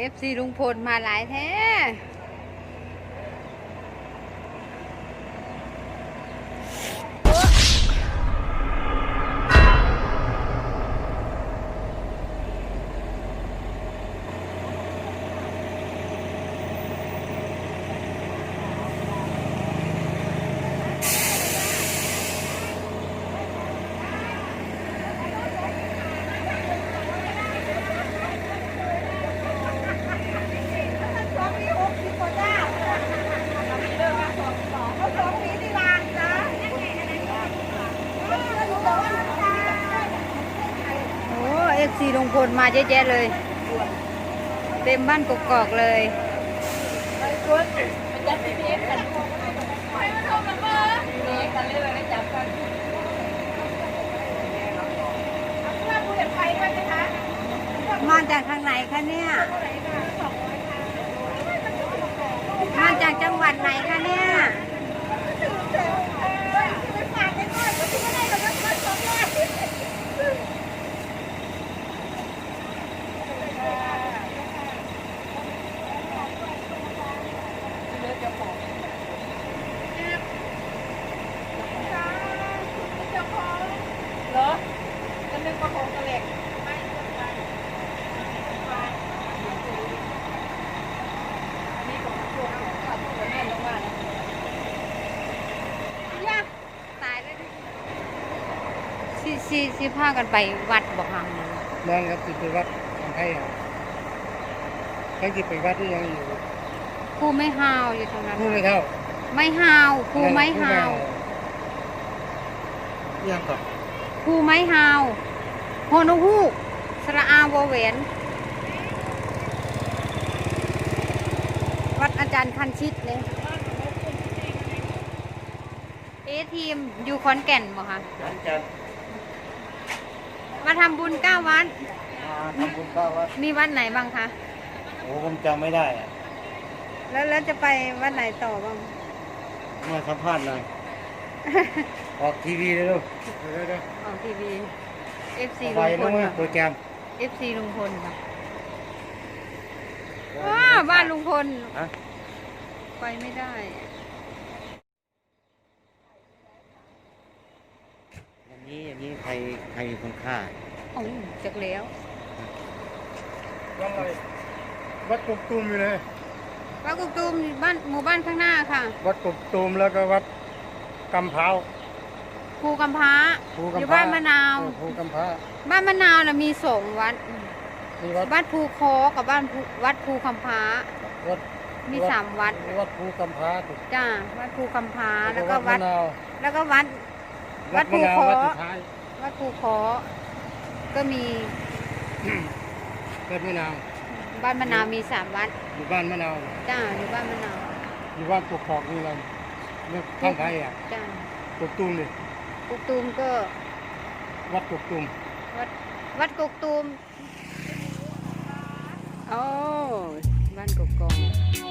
เอฟซีลุงพลมาหลายแท้ สองปีหกสิบกว่าจ้าเอาสองปีที่วางจ้า โอ้เอ ฟซีลุงพลมาเยอะแยะเลย เต็มบ้านกกอกเลยมาจากทางไหนคะเนี่ย มาจากจังหวัดไหนคะเนี่ย ไปฝากไปก่อนก็ที่ไม่ได้เราก็เงินสองร้อย เหรอก็นึกว่าคงกระเหล็กอันนี้ของช่วงของขับตัวแม่ลงมาแล้ว ยะตายแล้วดิ สิสิสิพากันไปวัดบอกหังเลยนั่นครับสิไปวัดทางไทยอะใครจะไปวัดที่ยังอยู่ครูไม่ฮาวอยู่ตรงนั้น พูดไม่เท่าไม่ฮาวครูไม่ฮาวยังก่อนครูไม่ฮาวโฮนฮูกสระอาวอแหวนวัดอาจารย์คันชิตเลยเอทีมอยู่ขอนแก่นบ่คะ หลังจาก มาทำบุญเก้าวัดมาทำบุญเก้าวัดมีวัดไหนบ้างคะโอ้ผมจำไม่ได้อะแล้วแล้วจะไปวัดไหนต่อบ้างมาสัมภาษณ์หน่อย ออกทีวีเลยลูกเดี๋ยวเดี๋ยวออกทีวี FC ไปลุงพแล้ลวค่ะโปรแกรม FC ลุงพลค่ะว้าบ้านลุงพลฮะไปไม่ได้ อย่าง นี้อย่างนี้ใครใครเป็นคนฆ่าโอ้จักแล้ววัดอะไรวัดกกตูมอยู่เลยวัดกุกตูมบ้านหมู่บ้านข้างหน้าค่ะ วัดกกตูมแล้วก็วัดกำเพราภูกำพร้าภูอกำยู่พร้บ้านมะนาวเออภูกำพร้าบ้านมะนาวน่ะมีสองวัดมีวัดวัดภูคอกับบ้านภูวัดภูคำพร้าวัดมีสามวัดวัดภูกำพร้าถูกจ้าวัดภูคำพร้าแล้วก็วัดมะนาวแล้วก็วัด วัวัดดภูมะนาวเคาะวัดสุดท้ายวัดภูคอก็มีวัดมะนาวบ้านมะนาวมีสามวัดอยู่บ้านมะนาวจ้าอยู่บ้านมะนาวอยู่บ้านกกอกนี่เราเรื่องข้างไทยอะจ้ากกตูมเลยกุกตูมก็ วัดกกตูมวัดวัดกกตูมโอ้บ้านกกอกกล้วยนี่เจ๊